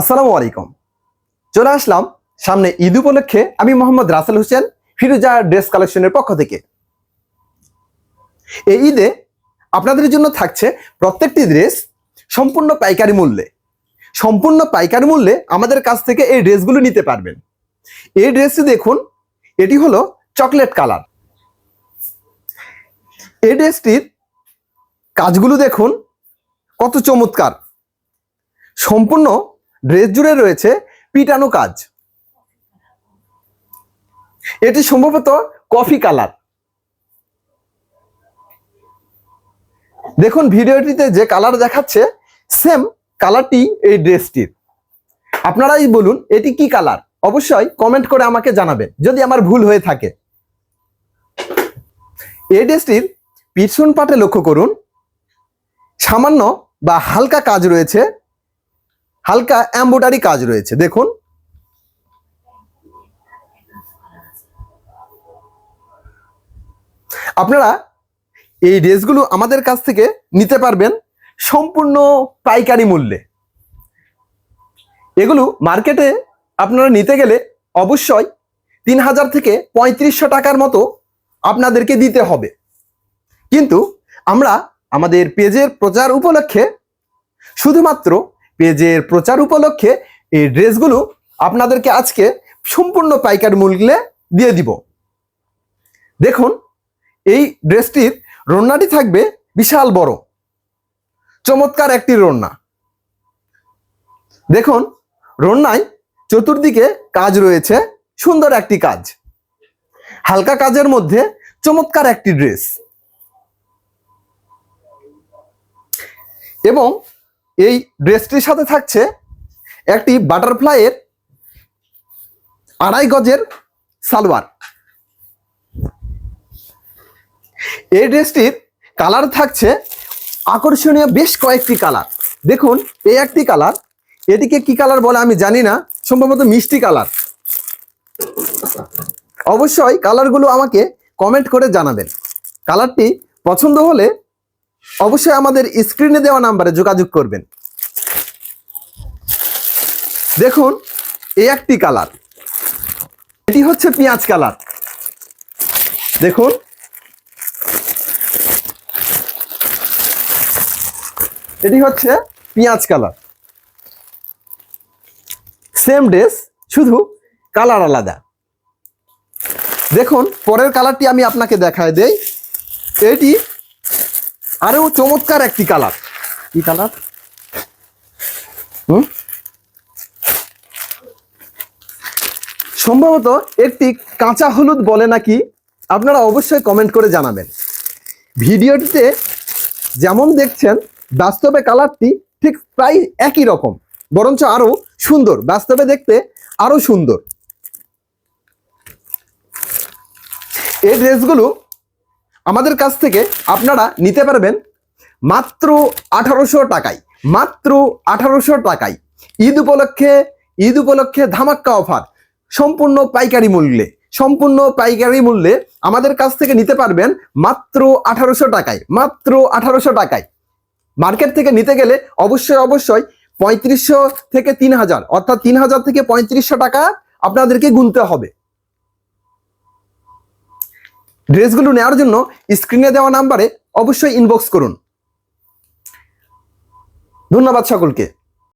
আসসালামু আলাইকুম। চলে আসলাম সামনে ঈদ উপলক্ষে আমি মোহাম্মদ রাসেল হোসেন, ফিরোজা ড্রেস কালেকশনের পক্ষ থেকে। এই ঈদে আপনাদের জন্য থাকছে প্রত্যেকটি ড্রেস সম্পূর্ণ পাইকারি মূল্যে। সম্পূর্ণ পাইকারি মূল্যে আমাদের কাছ থেকে এই ড্রেসগুলো নিতে পারবেন। এই ড্রেসটি দেখুন, এটি হলো চকলেট কালার। এই ড্রেসটির কাজগুলো দেখুন, কত চমৎকার। সম্পূর্ণ ড্রেস জুড়ে রয়েছে পিটানো কাজ। এটি সম্ভবত কফি কালার। দেখুন ভিডিওটিতে যে কালার দেখাচ্ছে, সেম কালারটি এই ড্রেসটির। আপনারাই বলুন, এটি কি কালার? অবশ্যই কমেন্ট করে আমাকে জানাবেন, যদি আমার ভুল হয়ে থাকে। এই ড্রেসটির পিছন পাটে লক্ষ্য করুন, সামান্য বা হালকা কাজ রয়েছে হালকা এম্বোডারি কাজ রয়েছে, দেখুন। আপনারা এই ড্রেসগুলো আমাদের কাছ থেকে নিতে পারবেন সম্পূর্ণ পাইকারি মূল্যে। এগুলো মার্কেটে আপনারা নিতে গেলে অবশ্যই তিন হাজার থেকে পঁয়ত্রিশশো টাকার মতো আপনাদেরকে দিতে হবে। কিন্তু আমরা আমাদের পেজের প্রচার উপলক্ষে শুধুমাত্র পেজের প্রচার উপলক্ষে এই ড্রেসগুলো আপনাদেরকে আজকে সম্পূর্ণ পাইকার মূল্যে দিয়ে দিব। দেখুন, এই ড্রেসটির রন্নাটি থাকবে বিশাল বড়। চমৎকার একটি রন্না। দেখুন, রন্নায় চতুর্দিকে কাজ রয়েছে, সুন্দর একটি কাজ। হালকা কাজের মধ্যে চমৎকার একটি ড্রেস। এবং এই ড্রেসটির সাথে থাকছে একটি বাটারফ্লাইয়ের আড়াই গজের সালোয়ার। এই ড্রেসটির কালার থাকছে আকর্ষণীয় বেশ কয়েকটি কালার দেখুন, এই একটি কালার এটিকে কি কালার বলে আমি জানি না, সম্ভবত মিষ্টি কালার অবশ্যই কালারগুলো আমাকে কমেন্ট করে জানাবেন। কালারটি পছন্দ হলে অবশ্যই আমাদের স্ক্রিনে দেওয়া নাম্বারে যোগাযোগ করবেন। দেখুন, এই একটি কালার। এটি হচ্ছে পেঁয়াজ কালার। দেখুন। এটি হচ্ছে পেঁয়াজ কালার। সেম ড্রেস, শুধু কালার আলাদা। দেখুন, পরের কালারটি আমি আপনাকে দেখায় দেই। এটি আরও চমৎকার একটি কালার। কি কালার? হুম? সম্ভবত একটি কাঁচা হলুদ বলে নাকি আপনারা অবশ্যই কমেন্ট করে জানাবেন। ভিডিওটিতে যেমন দেখছেন, বাস্তবে কালারটি ঠিক প্রায় একই রকম, বরঞ্চ আরও সুন্দর, বাস্তবে দেখতে আরও সুন্দর। এই ড্রেসগুলো আমাদের কাছ থেকে আপনারা নিতে পারবেন মাত্র আঠারোশো টাকায়, মাত্র আঠারোশো টাকায় ঈদ উপলক্ষে ঈদ উপলক্ষে ধামাক্কা অফার, সম্পূর্ণ পাইকারি মূল্যে, সম্পূর্ণ পাইকারি মূল্যে আমাদের কাছ থেকে নিতে পারবেন মাত্র আঠারোশো টাকায়, মাত্র আঠারোশো টাকায়। মার্কেট থেকে নিতে গেলে অবশ্যই অবশ্যই পঁয়ত্রিশশো থেকে তিন হাজার, অর্থাৎ তিন হাজার থেকে পঁয়ত্রিশশো টাকা আপনাদেরকে গুনতে হবে। ড্রেসগুলো নেওয়ার জন্য স্ক্রিনে দেওয়া নাম্বারে অবশ্যই ইনবক্স করুন। ধন্যবাদ সকলকে।